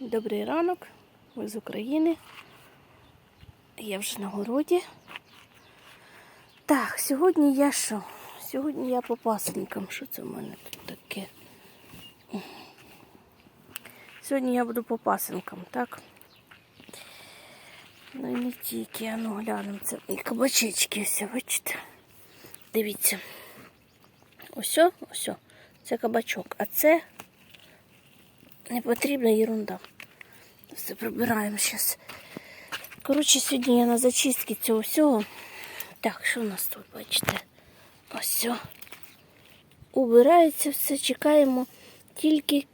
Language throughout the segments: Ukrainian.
Добрий ранок, ви з України. Я вже на городі. Так, сьогодні я що? Сьогодні я по пасенкам. Що це в мене тут таке? Сьогодні я буду по пасенкам, так? Ну і не тільки, а ну глянемо. Це і кабачечки ось, бачите? Дивіться. Ось, ось. Це кабачок. А це не потрібна ерунда. Все прибираємо зараз. Коротше, сьогодні я на зачистці цього всього. Так, що у нас тут, бачите? Ось все. Убирається все, чекаємо тільки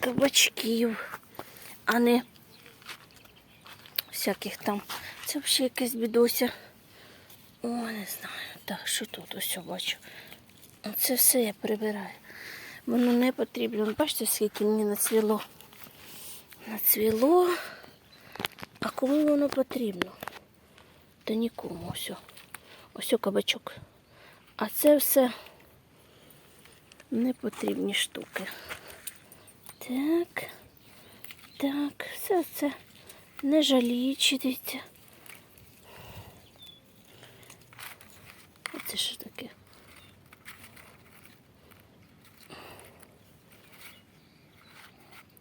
кабачків, а не всяких там. Це взагалі якась бідося. О, не знаю. Так, що тут ось бачу. Оце все я прибираю. Воно не потрібно. Бачите, скільки мені нацвіло. Нацвіло. А кому воно потрібно? Та нікому. Ось. Ось кабачок. А це все непотрібні штуки. Так. Так, все це не жалічі, дивіться. Оце що таке?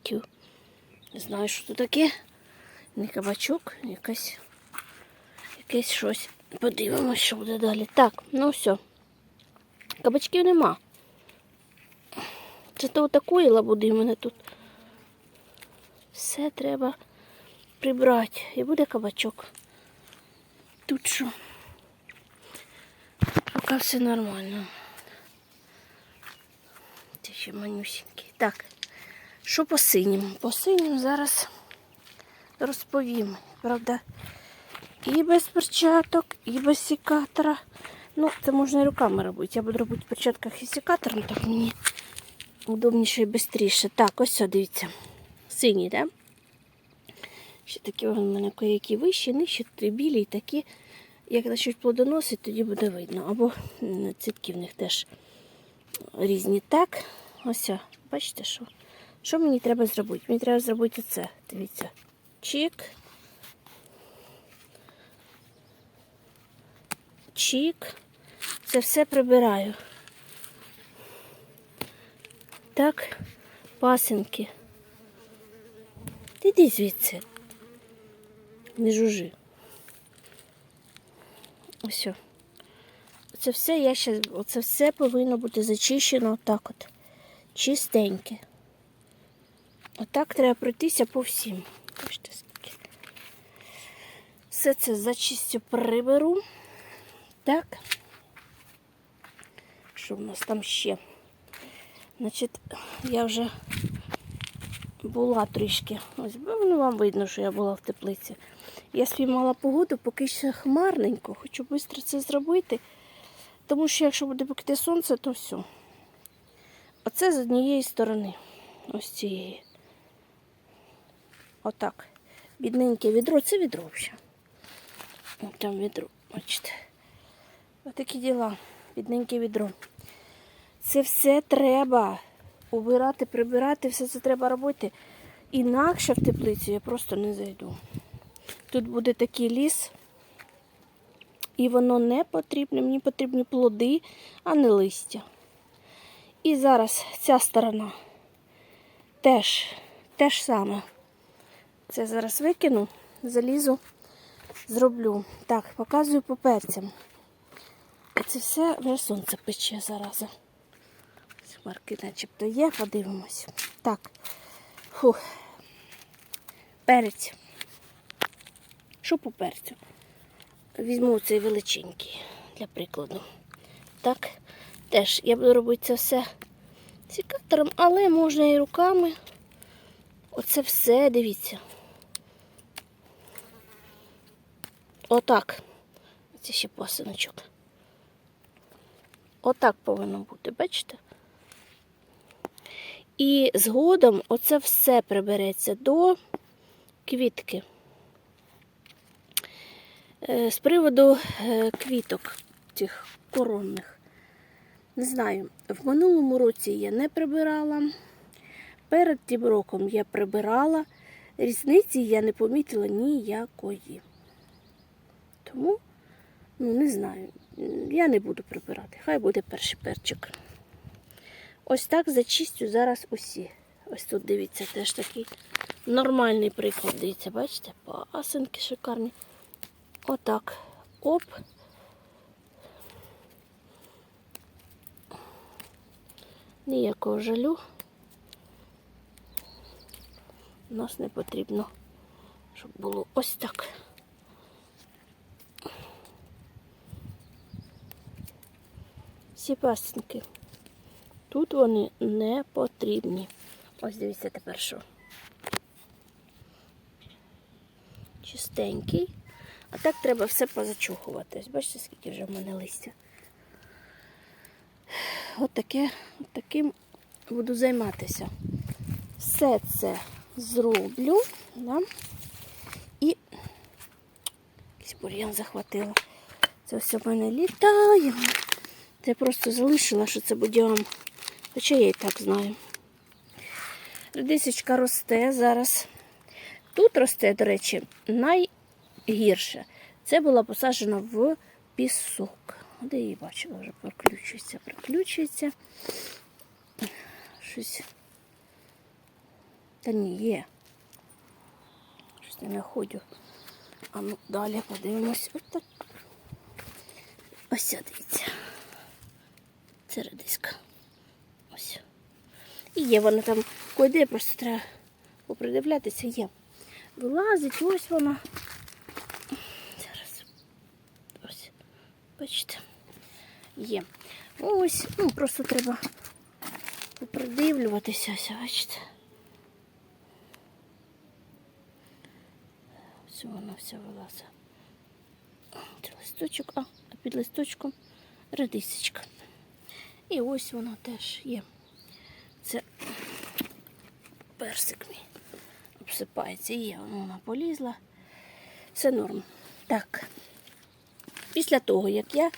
Тю. Не знаю, що тут таке. Не кабачок, якась, якесь щось. Подивимось, що буде далі. Так, ну все. Кабачків нема. Це то такої лабуди в мене тут. Все треба прибрати. І буде кабачок. Тут що? Поки все нормально. Це ще манюсенький. Так. Що по синім? По синім зараз розповім. Правда, і без перчаток, і без секатора. Ну, це можна і руками робити. Я буду робити в перчатках і секатором, так мені удобніше і швидше. Так, ось все, дивіться. Синій, так? Да? Ще такі у мене які вищі, нижчі, білі, і такі. Як почнуть плодоносить, тоді буде видно. Або цвітки в них теж різні. Так, ось, бачите, що? Що мені треба зробити? Мені треба зробити це. Дивіться. Чик. Чик. Це все прибираю. Так, пасенки. Ти йди звідси. Не жужи. Ось. Це все я ще, оце все повинно бути зачищено отак от. Чистеньке. Отак треба пройтися по всім. Все це зачистю приберу. Так. Що в нас там ще? Значить, я вже була трішки. Ось ну, вам видно, що я була в теплиці. Я спіймала погоду, поки ще хмарненько. Хочу швидко це зробити. Тому що якщо буде покити сонце, то все. Оце з однієї сторони. Ось цієї. Отак. Бідненьке відро. Це відро. Ось там відро. Бачите. Отакі діла. Бідненьке відро. Це все треба убирати, прибирати, все це треба робити. Інакше в теплицю я просто не зайду. Тут буде такий ліс, і воно не потрібне. Мені потрібні плоди, а не листя. І зараз ця сторона теж те ж саме. Це зараз викину, залізу, зроблю. Так, показую по перцям. Це все вже сонце пече зараз. Хмарки начебто є, подивимось. Так. Фух. Перець. Що по перцю? Візьму цей величенький, для прикладу. Так, теж я буду робити це все секатором, але можна і руками. Оце все, дивіться. Отак. Це ще пасиночок. Отак повинно бути, бачите? І згодом оце все прибереться до квітки. Е, З приводу е, квіток цих коронних. Не знаю, в минулому році я не прибирала. Перед тим роком я прибирала. різниці я не помітила ніякої. Тому, ну, не знаю, я не буду прибирати. Хай буде перший перчик. Ось так зачистю зараз усі. Ось тут дивіться, теж такий нормальний приклад. Дивіться, бачите? Пасенки шикарні. Отак. Оп. Ніякого жалю. У нас не потрібно, щоб було ось так. Всі пасенки. Тут вони не потрібні. Ось дивіться тепер що. Чистенький. А так треба все позачухувати. Ось бачите, скільки вже в мене листя. От таке, от таким буду займатися. Все це зроблю. Да? І якийсь бур'ян захватила. Це все в мене літає. Це я просто залишила, що це будіам. Хоча я і так знаю. Редисочка росте зараз. Тут росте, до речі, найгірше. Це була посаджена в пісок. Де її бачила, вже проключується, проключується. Щось. Та ні, є. Щось не знаходжу. А ну далі подивимось. Ось так. Ось дивіться. Це редиска. Ось. І є вона там куди, просто треба попридивлятися, є. Вилазить, ось вона. Зараз. Ось. Бачите. Є. Ось, ну просто треба попридивлюватися, ось, бачите. Ось вона вся вилазить. Це листочок, а, а під листочком редисочка. І ось вона теж є. Це персик мій обсипається. Є, вона полізла. Все норм. Так. Після того, як я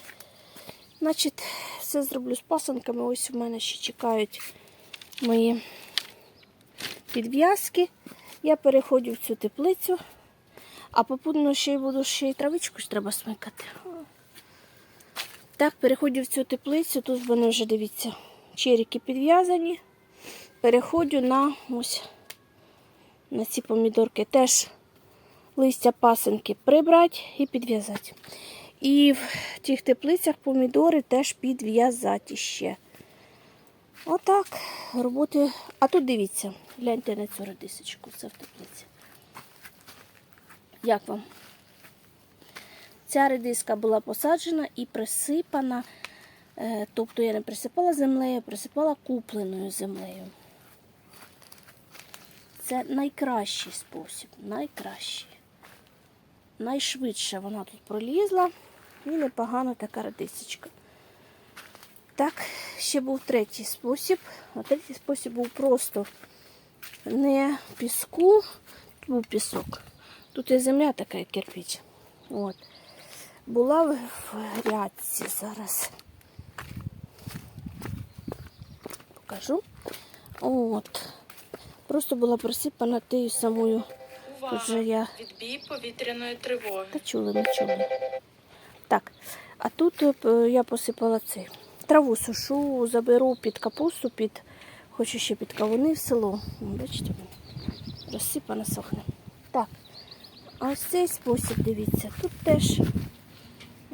значить, все зроблю з пасанками, ось у мене ще чекають мої підв'язки. Я переходжу в цю теплицю, а попутно ще й буду ще й травичку ж треба смикати. Так, переходжу в цю теплицю, тут в мене вже дивіться, черіки підв'язані. Переходжу на ось на ці помідорки теж листя пасенки прибрати і підв'язати. І в тих теплицях помідори теж підв'язати ще. Отак. Роботи. А тут дивіться, гляньте на цю радисочку, це в теплиці. Як вам? Ця редиска була посаджена і присипана, е, тобто я не присипала землею, присипала купленою землею. Це найкращий спосіб, найкращий. Найшвидше вона тут пролізла і непогана така редисочка. Так, ще був третій спосіб. А третій спосіб був просто не піску, тут був пісок. Тут є земля така, як кирпіч. От. Була в грядці зараз. Покажу. От. Просто була присипана тією самою. Тут же я Відбій повітряної тривоги. та чули, не чули. Так, а тут е, я посипала цей. Траву сушу, заберу під капусту, під, хочу ще під кавуни в село. Бачите, розсипана сохне. Так, а ось цей спосіб, дивіться, тут теж,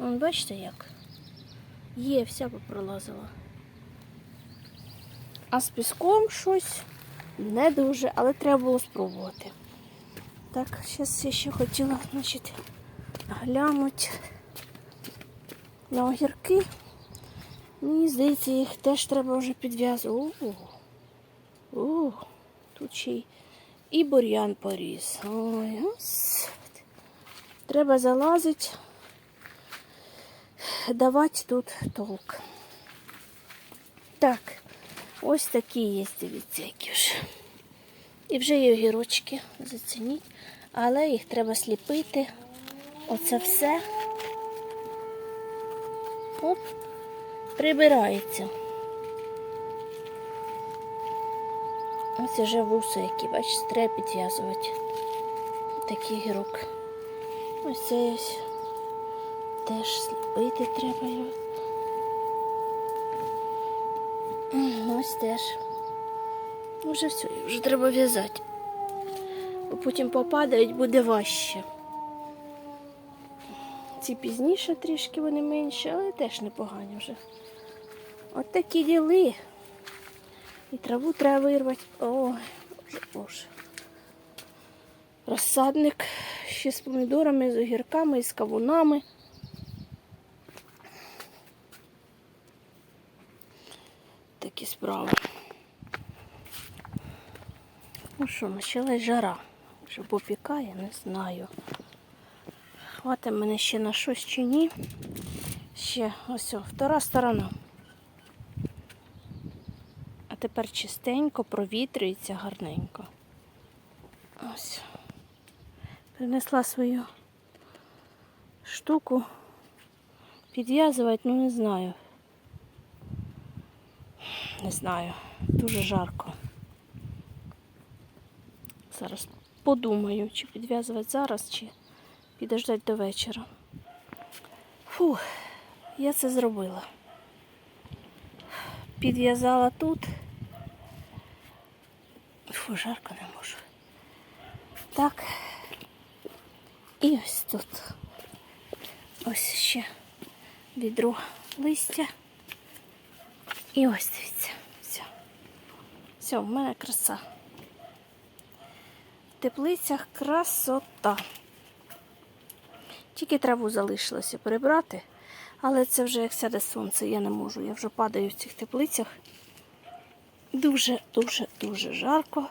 Вон, бачите як? Є, вся попролазила. А з піском щось не дуже, але треба було спробувати. Так, зараз я ще хотіла, значить, глянути на огірки. Мені здається, їх теж треба вже підв'язувати. О, тут ще й і бур'ян поріс. Ой, господи. Треба залазити, давати тут толк. Так, ось такі є, дивіться, які вже. І вже є огірочки, зацініть, але їх треба сліпити. Оце все. Оп, прибирається. Ось вже вуса, які, бачиш, треба підв'язувати. Такий гірок. Ось це ось. Теж сліпити треба його. Ось теж. Вже все, вже треба в'язати. Бо потім попадають, буде важче. Ці пізніше трішки вони менші, але теж непогані вже. От такі діли. І траву треба вирвати. Ой, боже, боже. Розсадник ще з помідорами, з огірками з кавунами. Такі. Ну що, почалась жара. Вже попікає, не знаю. Хватить мене ще на щось чи ні. Ще ось, о, втора сторона. А тепер чистенько, провітрюється гарненько. Ось. Принесла свою штуку. Підв'язувати, ну не знаю. Не знаю. Дуже жарко. Зараз подумаю, чи підв'язувати зараз, чи підождати до вечора. Фух, я це зробила. Підв'язала тут. Фу, жарко не можу. Так. І ось тут. Ось ще відро листя. І ось дивіться. Все. В мене краса. В теплицях красота. Тільки траву залишилося прибрати, але це вже як сяде сонце, я не можу. Я вже падаю в цих теплицях. Дуже, дуже, дуже жарко.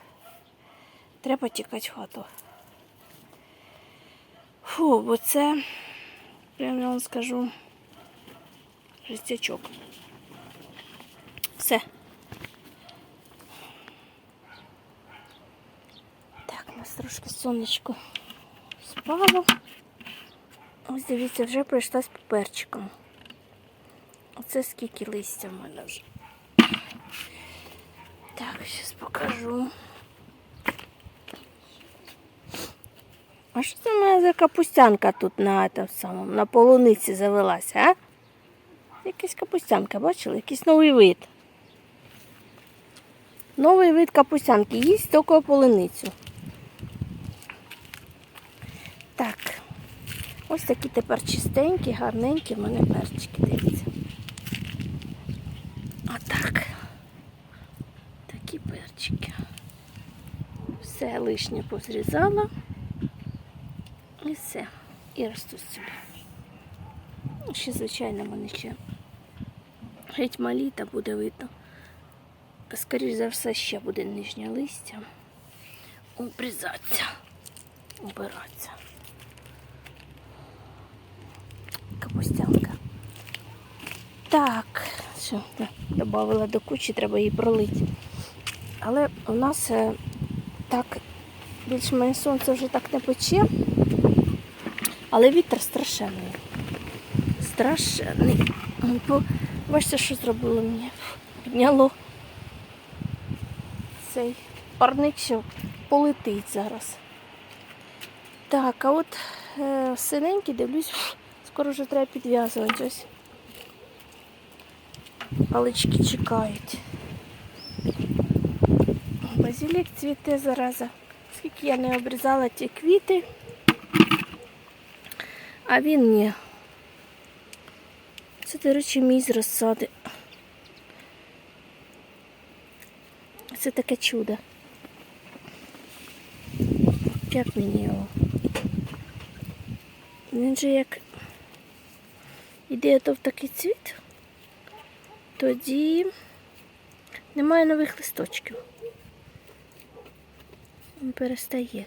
Треба тікати в хату. Фу, бо це, прямо я вам скажу, жестячок. Все. Так, у нас трошки сонечко спало. Ось дивіться, вже пройшла з паперчиком. Оце скільки листя в мене вже. Так, зараз покажу. А що це в мене за капустянка тут на, этом самому, на полуниці завелася, а? Якась капустянка, бачили? Якийсь новий вид. Новий вид капустянки. Їсть тільки полуницю. Так. Ось такі тепер чистенькі, гарненькі в мене перчики, дивіться. Отак. Такі перчики. Все лишнє позрізала. І все. І ростуть собі. Ну, Ще, звичайно, вони ще геть малі, та буде видно. Скоріше за все, ще буде нижнє листя. Обрізатися. Убиратися. Капустянка. Так, все, додала до кучі, треба її пролити. Але у нас е, так більш-менш сонце вже так не пече, але вітер страшенний. Страшенний. Бачите, що зробило мені? Підняло цей парник, що полетить зараз. Так, а от е, синенький, дивлюсь, скоро вже треба підв'язувати ось. Палички чекають. Базилік цвіте зараза. Скільки я не обрізала ті квіти, а він ні. Це, до речі, мій з розсади. Це таке чудо. Як мені його? Він же як іде то в такий цвіт, тоді немає нових листочків. Він перестає.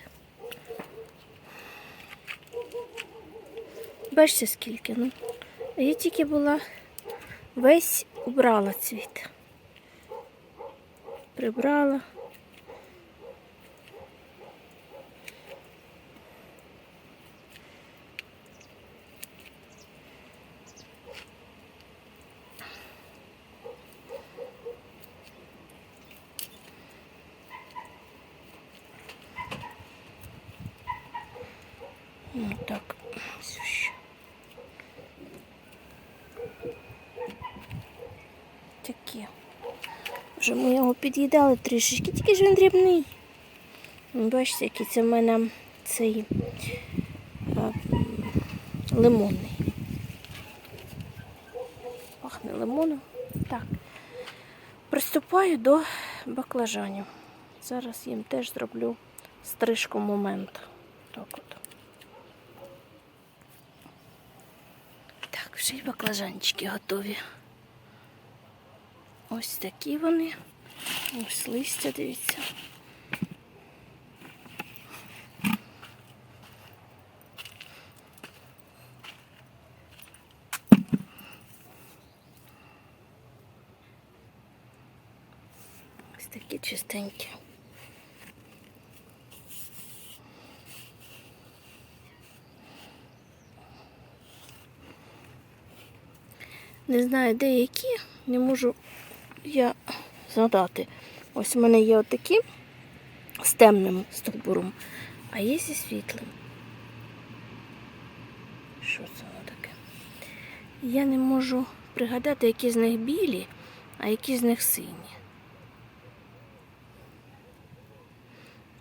Бачите скільки, ну. Я тільки була весь убрала цвіт. Прибрала. Ну так, ось ще. Таке. Вже ми його під'їдали трішечки, тільки ж він дрібний. Ну, Бачите, який це в мене цей а, лимонний. Пахне лимоном. Так. Приступаю до баклажанів. Зараз їм теж зроблю стрижку момент. Так от. Так, вже й баклажанчики готові. Ось такі вони. Ось листя, дивіться. Ось такі чистенькі. Не знаю, де які, не можу я згадати. Ось у мене є отакі з темним стовбуром, а є зі світлим. Що це воно таке? Я не можу пригадати, які з них білі, а які з них сині.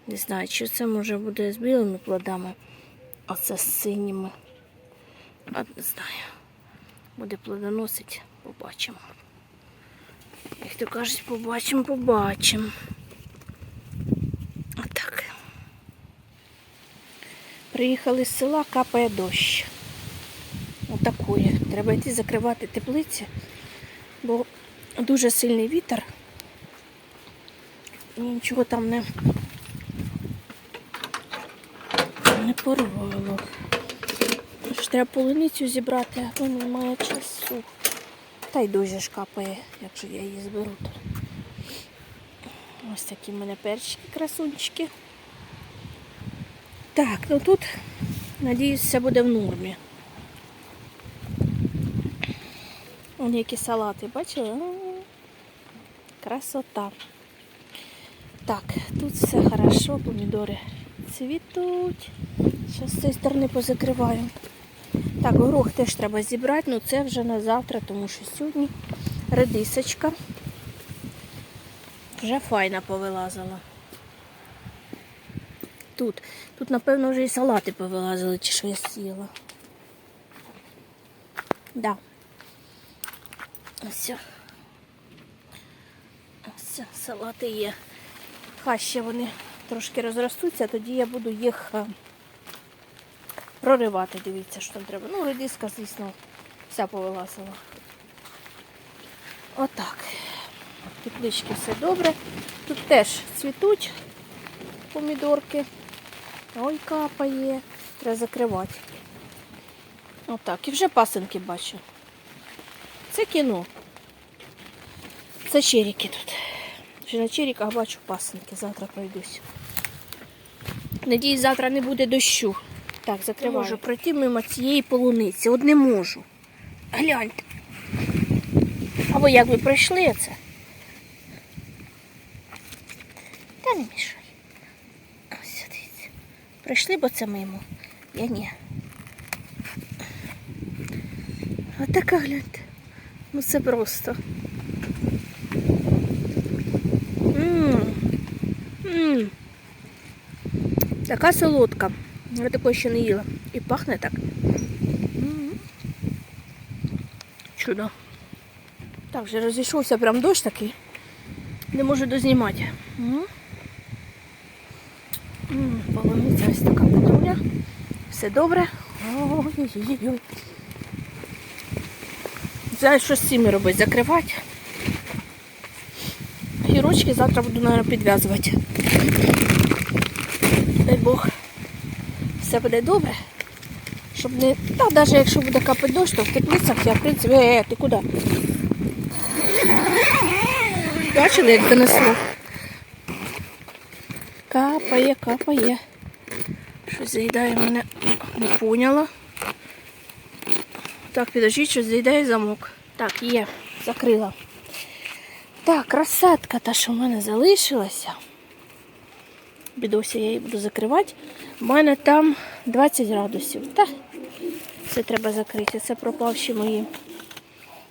Не знаю, чи це може буде з білими плодами, а це з синіми. А не знаю. Буде плодоносить, побачимо. Як то кажуть, побачимо, побачимо. Отак. Приїхали з села, капає дощ. Отакує. Треба йти закривати теплиці, бо дуже сильний вітер. І нічого там не, не порвало. Треба полуницю зібрати, а то немає часу. Та й дуже ж капає, якщо я її зберу. Ось такі в мене перчики красунчики. Так, ну тут, надіюсь, все буде в нормі. Вон які салати, бачили? Красота. Так, тут все хорошо, помідори цвітуть. Зараз з цієї сторони позакриваю. Так, горох теж треба зібрати, але це вже на завтра, тому що сьогодні редисочка вже файна повилазила. Тут, тут, напевно, вже і салати повилазили, чи що я сіла. Да. Ось. Ось салати є. Хай ще вони трошки розростуться, тоді я буду їх е, проривати. Дивіться, що там треба. Ну, редиска, звісно, вся повилазила. Отак. Теплички все добре. Тут теж цвітуть помідорки. Ой, капає. Треба закривати. Отак. І вже пасинки бачу. Це кіно. Це черіки тут. Вже на черіках бачу пасинки. Завтра пройдусь. Надіюсь, завтра не буде дощу. Так, закриваю. Не можу пройти мимо цієї полуниці. От не можу. Гляньте. А ви як ви пройшли це? Та не мішай. Ось дивіться. Пройшли, бо це мимо. Я ні. Отака гляньте. Ну це просто. М. М. Така солодка. Я такої ще не їла. І пахне так. Чудо. Так, вже розійшовся прям дощ такий. Не можу дознімати. М, ось така петуля. Все добре. Ой-ой-ой. Знаю, що з цими робити, закривати. Гірочки завтра буду, мабуть, підв'язувати. Дай Бог. Все буде добре. Щоб не... Та навіть якщо буде капати дощ, то в теплицях я, в принципі, е, ти куди? Бачили, як донесло? Капає, капає. Щось заїдає мене. Не поняла. Так, підождіть, щось заїдає замок. Так, є, закрила. Так, розсадка та, що в мене залишилася. бідосі я її буду закривати. У мене там 20 градусів. Та це треба закрити. Це пропавші мої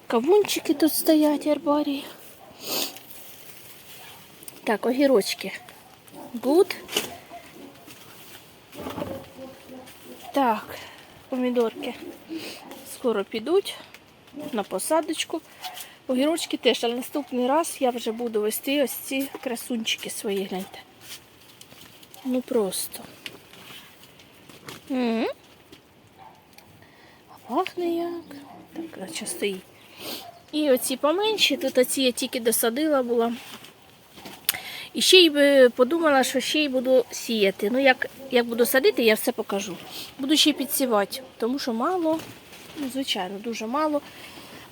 кавунчики тут стоять, арбарії. Так, огірочки. Гуд. Так, помідорки скоро підуть на посадочку. Огірочки теж, але наступний раз я вже буду вести ось ці красунчики свої, гляньте. Ну просто. А пахне як. Так, наче стоїть. І оці поменші, тут оці я тільки досадила була. І ще й подумала, що ще й буду сіяти. Ну, як, як буду садити, я все покажу. Буду ще й підсівати, тому що мало, ну, звичайно, дуже мало.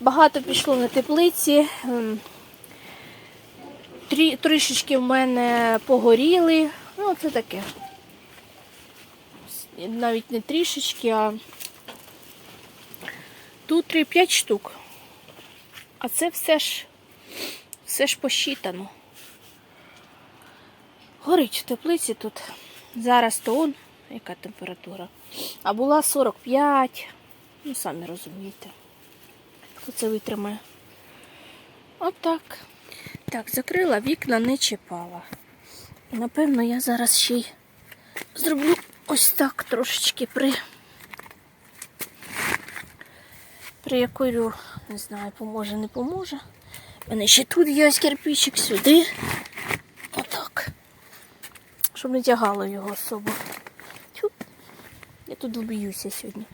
Багато пішло на теплиці. ем, Трі, трішечки в мене погоріли. Ну, це таке. Навіть не трішечки, а тут 3-5 штук. А це все ж все ж посчитано. Горить в теплиці тут. Зараз то он, яка температура. А була 45. Ну, самі розумієте. Хто це витримає? Отак. Так, закрила вікна, не чіпала. Напевно я зараз ще й зроблю ось так трошечки при. Приякорю, не знаю, поможе, не поможе. У мене ще тут є ось кирпичик сюди. Отак. Щоб не тягало його особо. Тьфу. Я тут вб'юся сьогодні.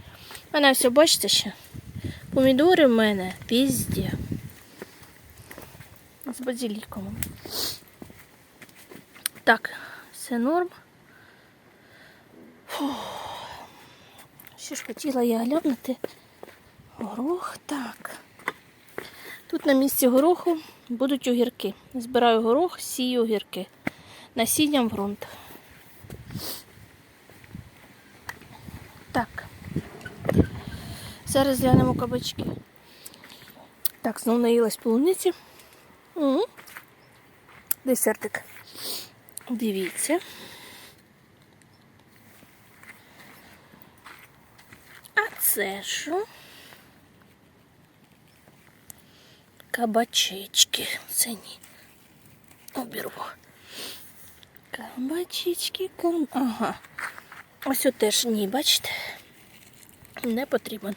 У мене все, бачите ще? Помідори в мене везде. З базиліком. Так, все норм. Що ж хотіла я глянути? Горох, так. Тут на місці гороху будуть огірки. Збираю горох, сію огірки. Насінням в ґрунт. Так. Зараз глянемо кабачки. Так, знову наїлась полуниці. Десертик. Дивіться. А це що? Кабачечки. Це ні. Обірву. Кабачечки, кам... Ага. Ось теж ні, бачите? Не потрібен.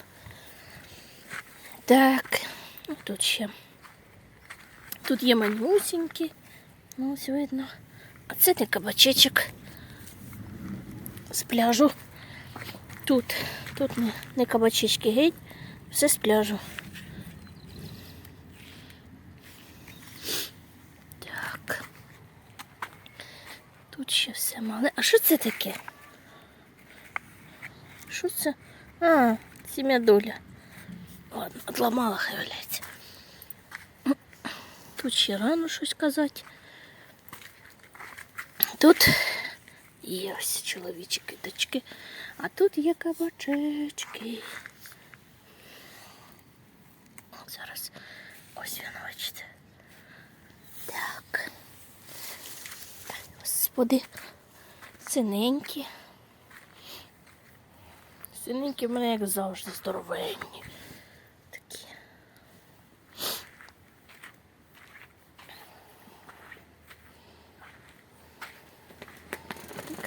Так, ну, тут ще. Тут є манюсінькі. Ну, ось видно. А це не кабачечок з пляжу. Тут, тут не, не кабачечки геть, все з пляжу. Так. Тут ще все мале. А що це таке? Що це? А, сім'я доля. Ладно, отламала, хай. Тут ще рано щось казати. Тут є ось чоловічі киточки, а тут є кабачечки. Зараз ось він, бачите. Так. Господи, синенькі. Синенькі в мене, як завжди, здоровенні.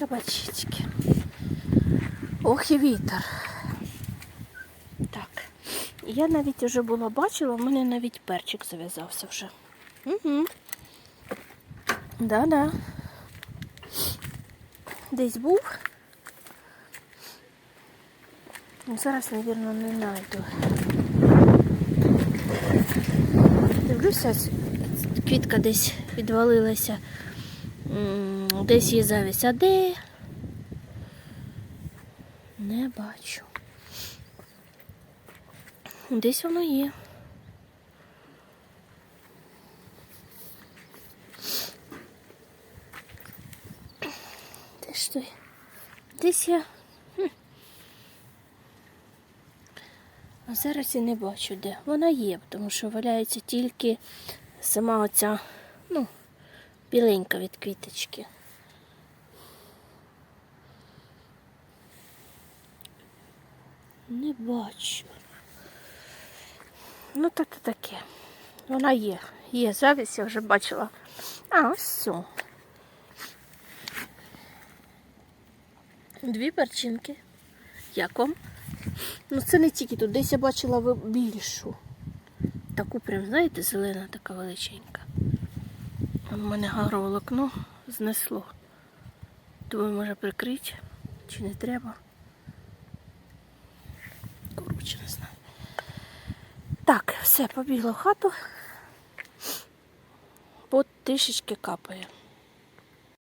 І кабачечки. Ох і вітер. Так. Я навіть вже була бачила, в мене навіть перчик зав'язався вже. Угу. Да-да. Десь був. Ну, Зараз, мабуть, не знайду. Дивлюся, квітка десь відвалилася. Десь є завість. А де? Не бачу. Десь воно є. Де ж той? Десь я. Хм. А зараз я не бачу де. Вона є, тому що валяється тільки сама оця, біленька від квіточки. Не бачу. Ну, так то таке. Вона є. Є завість, я вже бачила. А, ось все. Дві перчинки. Як вам? Ну це не тільки тут, десь я бачила більшу. Таку прям, знаєте, зелена, така величенька. У мене агроволокно знесло. Думаю, може прикрити, чи не треба. Коротше, не знаю. Так, все, побігла в хату. По трішечки капає.